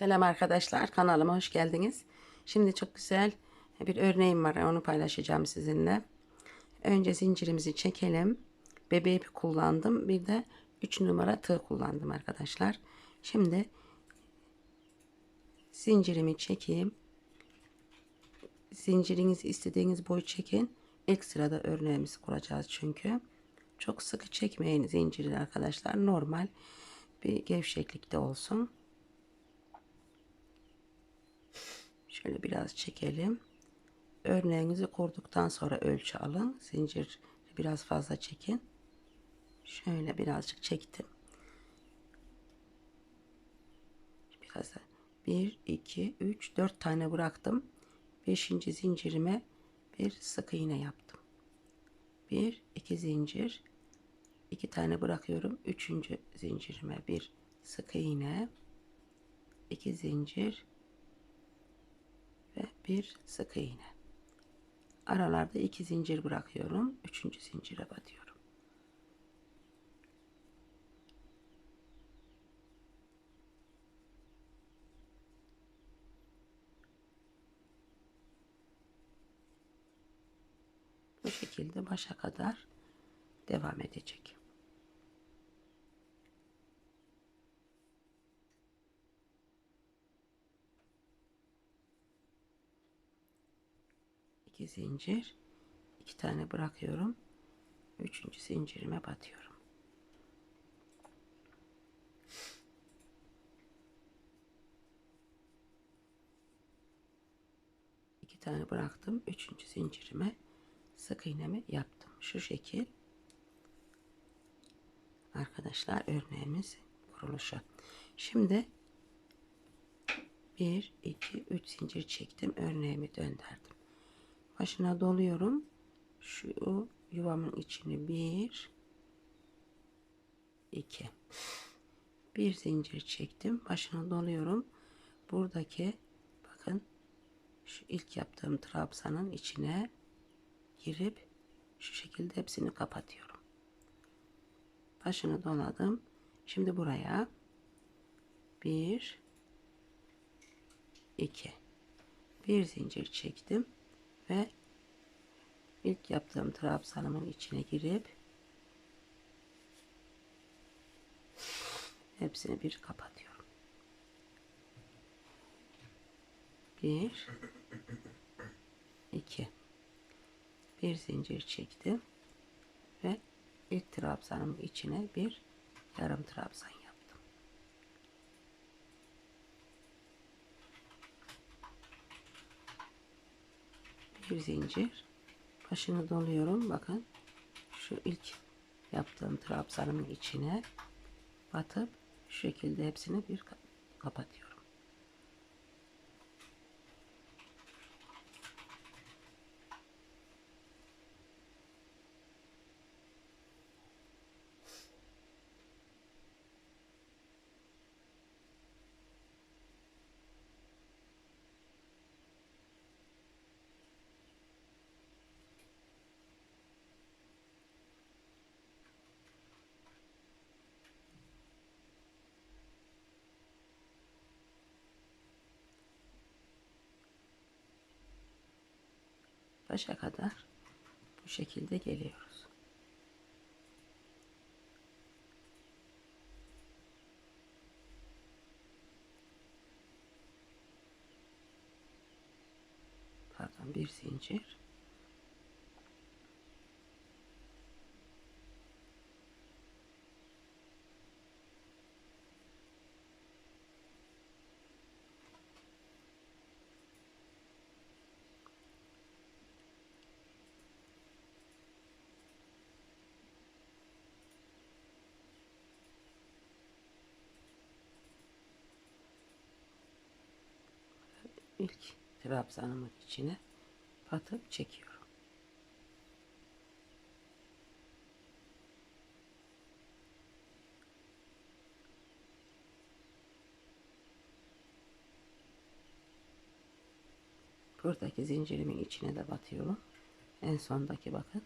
Selam arkadaşlar kanalıma hoş geldiniz. Şimdi çok güzel bir örneğim var onu paylaşacağım sizinle. Önce zincirimizi çekelim. Bebe ipi kullandım. Bir de 3 numara tığ kullandım arkadaşlar. Şimdi zincirimi çekeyim. Zincirinizi istediğiniz boyu çekin. İlk sırada örneğimizi kuracağız çünkü. Çok sıkı çekmeyin zinciri arkadaşlar. Normal bir gevşeklikte olsun. Şöyle biraz çekelim. Örneğinizi kurduktan sonra ölçü alın. Zincir biraz fazla çekin. Şöyle birazcık çektim. Biraz da 1, 2, 3, 4 tane bıraktım. 5. zincirime bir sık iğne yaptım. 1, 2 zincir. 2 tane bırakıyorum. 3. zincirime bir sık iğne. 2 zincir bir sık iğne. Aralarda iki zincir bırakıyorum. Üçüncü zincire batıyorum. Bu şekilde başa kadar devam edecek. İki zincir. İki tane bırakıyorum. Üçüncü zincirime batıyorum. İki tane bıraktım. Üçüncü zincirime sık iğnemi yaptım. Şu şekil. Arkadaşlar örneğimiz kuruluşu. Şimdi 1 2 3 zincir çektim. Örneğimi döndürdüm başına doluyorum. Şu yuvamın içini bir, iki, bir zincir çektim. Başına doluyorum. Buradaki bakın şu ilk yaptığım trabzanın içine girip şu şekilde hepsini kapatıyorum. Başını doladım. Şimdi buraya bir, iki, bir zincir çektim ve ilk yaptığım trabzanımın içine girip hepsini bir kapatıyorum. Bir, iki, bir zincir çektim ve ilk trabzanımın içine bir yarım trabzan yaptım. Bir zincir başını doluyorum bakın şu ilk yaptığım trabzanımın içine batıp şu şekilde hepsini bir kapatıyorum. Başa kadar bu şekilde geliyoruz. Pardon bir zincir. İlk trabzanımın içine batıp çekiyorum. Buradaki zincirimin içine de batıyorum. En sondaki bakın.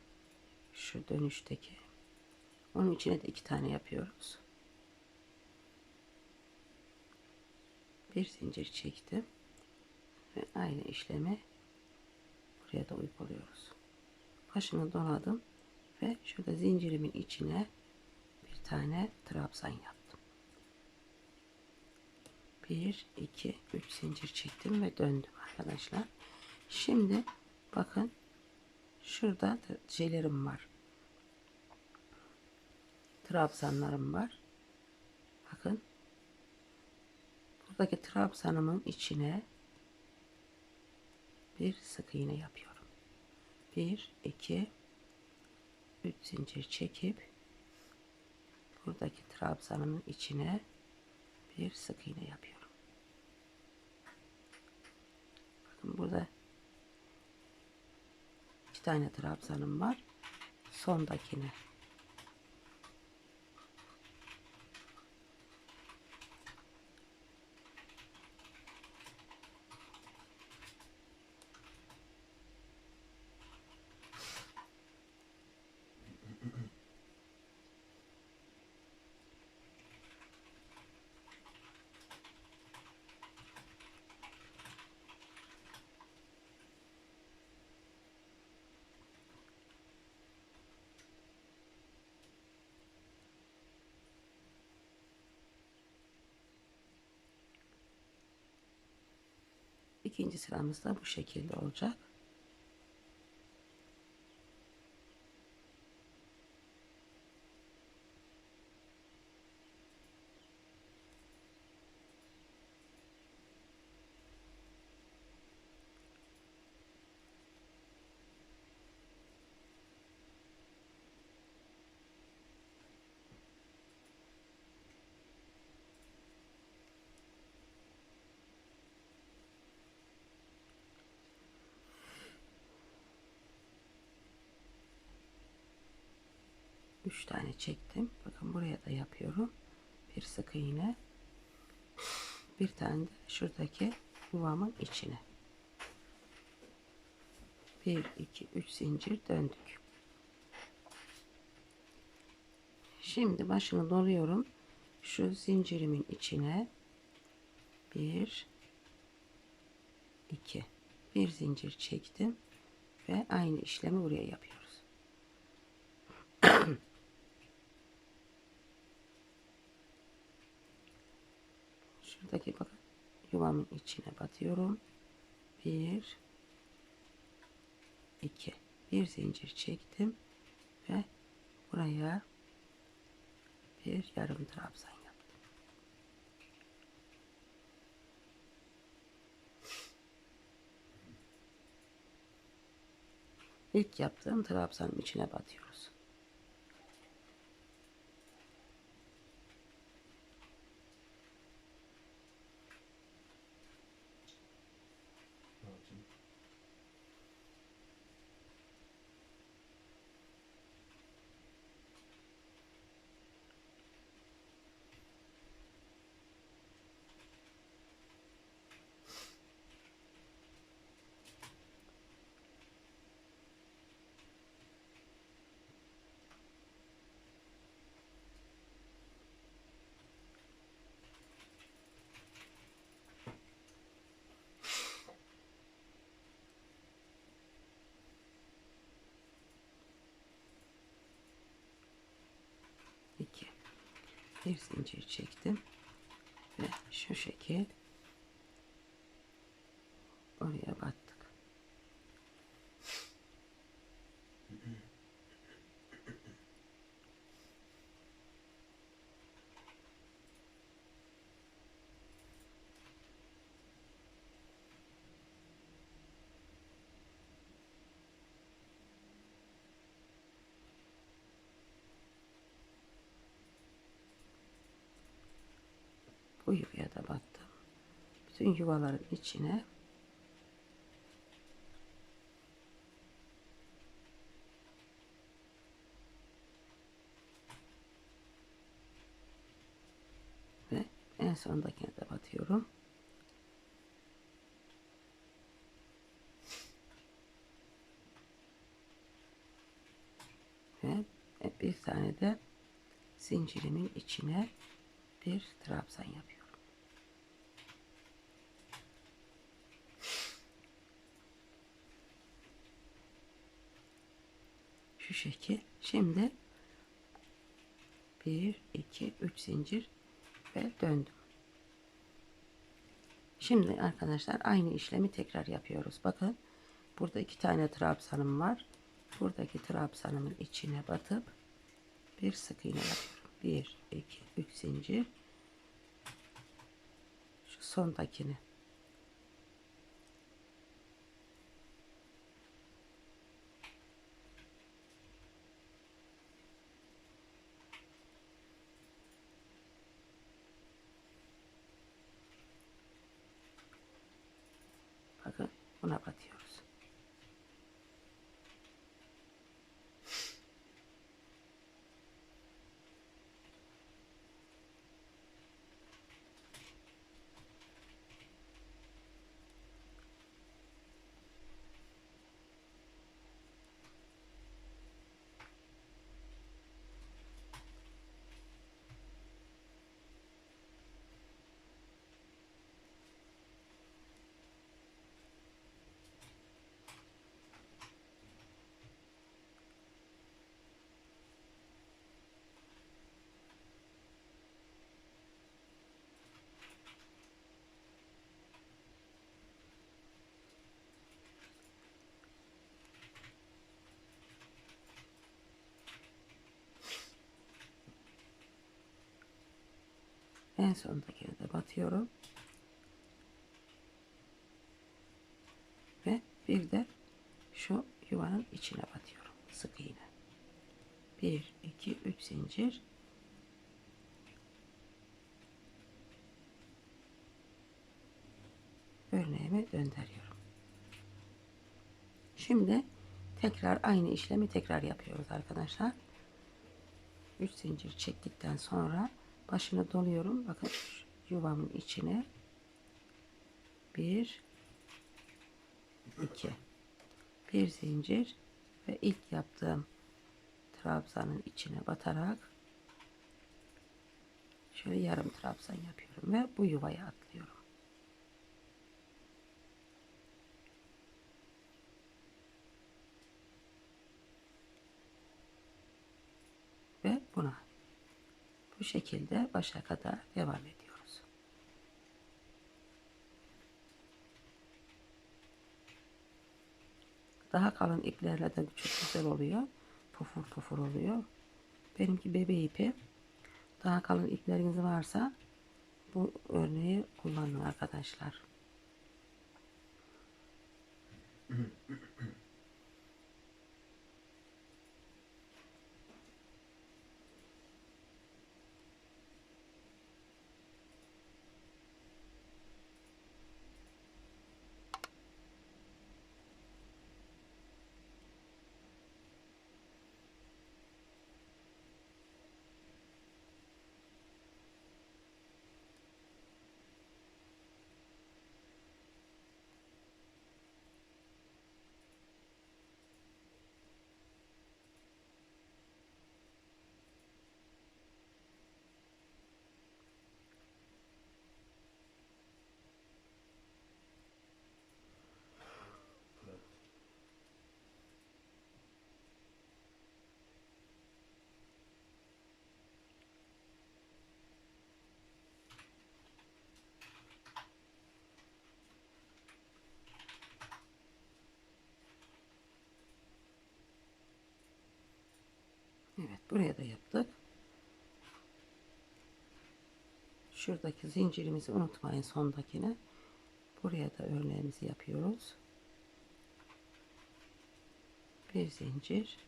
Şu dönüşteki. Onun içine de iki tane yapıyoruz. bir zincir çektim ve aynı işlemi buraya da uyguluyoruz başını doladım ve şurada zincirimin içine bir tane trabzan yaptım. 1 2 3 zincir çektim ve döndüm arkadaşlar. Şimdi bakın şurada da şeylerim var. Trabzanlarım var. Bakın buradaki trabzanımın içine bir sık iğne yapıyorum. 1 2 3 zincir çekip buradaki trabzanımın içine bir sık iğne yapıyorum. Bakın burada iki tane trabzanım var. Sondakine İkinci sıramız da bu şekilde olacak. Üç tane çektim. Bakın buraya da yapıyorum. Bir sık iğne. Bir tane de şuradaki yuvamın içine. Bir, iki, üç zincir döndük. Şimdi başını doluyorum. Şu zincirimin içine bir, iki, bir zincir çektim ve aynı işlemi buraya yapıyoruz. Şuradaki bakın yuvamın içine batıyorum. Bir, iki, bir zincir çektim ve buraya bir yarım trabzan yaptım. İlk yaptığım trabzanın içine batıyoruz. iki bir zincir çektim ve şu şekil oraya battık. Bu yuvaya da battım. Bütün yuvaların içine ve en sondakine de batıyorum. Ve bir tane de zincirimin içine bir trabzan yapıyorum. Şekil. Şimdi 1 2 3 zincir ve döndüm. Şimdi arkadaşlar aynı işlemi tekrar yapıyoruz. Bakın burada iki tane trabzanım var. Buradaki trabzanımın içine batıp bir sık iğne yapıyorum. 1 2 3 zincir. Şu sondakini Bakın buna batıyoruz. En sondakine de batıyorum. Ve bir de şu yuvanın içine batıyorum. Sık iğne. 1, 2, 3 zincir. Örneğimi döndürüyorum. Şimdi tekrar aynı işlemi tekrar yapıyoruz arkadaşlar. 3 zincir çektikten sonra başını doluyorum. Bakın yuvamın içine 1 2 bir zincir ve ilk yaptığım trabzanın içine batarak şöyle yarım trabzan yapıyorum ve bu yuvaya atlıyorum. Ve buna bu şekilde başa kadar devam ediyoruz. Daha kalın iplerle de çok güzel oluyor. Pufur pufur oluyor. Benimki bebe ipi. Daha kalın ipleriniz varsa bu örneği kullanın arkadaşlar. buraya da yaptık. Şuradaki zincirimizi unutmayın sondakine. Buraya da örneğimizi yapıyoruz. Bir zincir.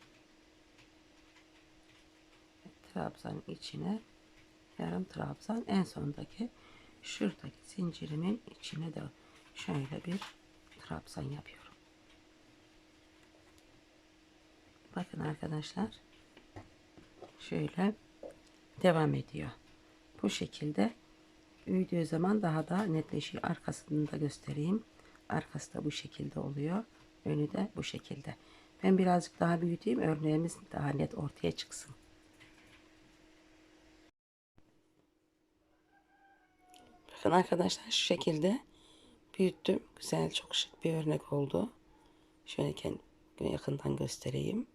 Trabzanın içine yarım trabzan en sondaki şuradaki zincirimin içine de şöyle bir trabzan yapıyorum. Bakın arkadaşlar şöyle devam ediyor. Bu şekilde büyüdüğü zaman daha da netleşiyor. Arkasını da göstereyim. Arkası da bu şekilde oluyor. Önü de bu şekilde. Ben birazcık daha büyüteyim. Örneğimiz daha net ortaya çıksın. Bakın arkadaşlar şu şekilde büyüttüm. Güzel çok şık bir örnek oldu. Şöyle yakından göstereyim.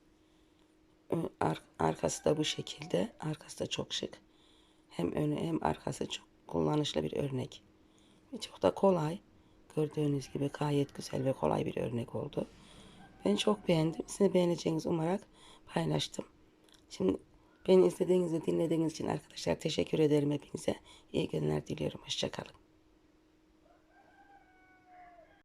Arkası da bu şekilde. Arkası da çok şık. Hem önü hem arkası çok kullanışlı bir örnek. Ve çok da kolay. Gördüğünüz gibi gayet güzel ve kolay bir örnek oldu. Ben çok beğendim. Siz de beğeneceğinizi umarak paylaştım. Şimdi beni izlediğiniz ve dinlediğiniz için arkadaşlar teşekkür ederim hepinize. İyi günler diliyorum. Hoşçakalın.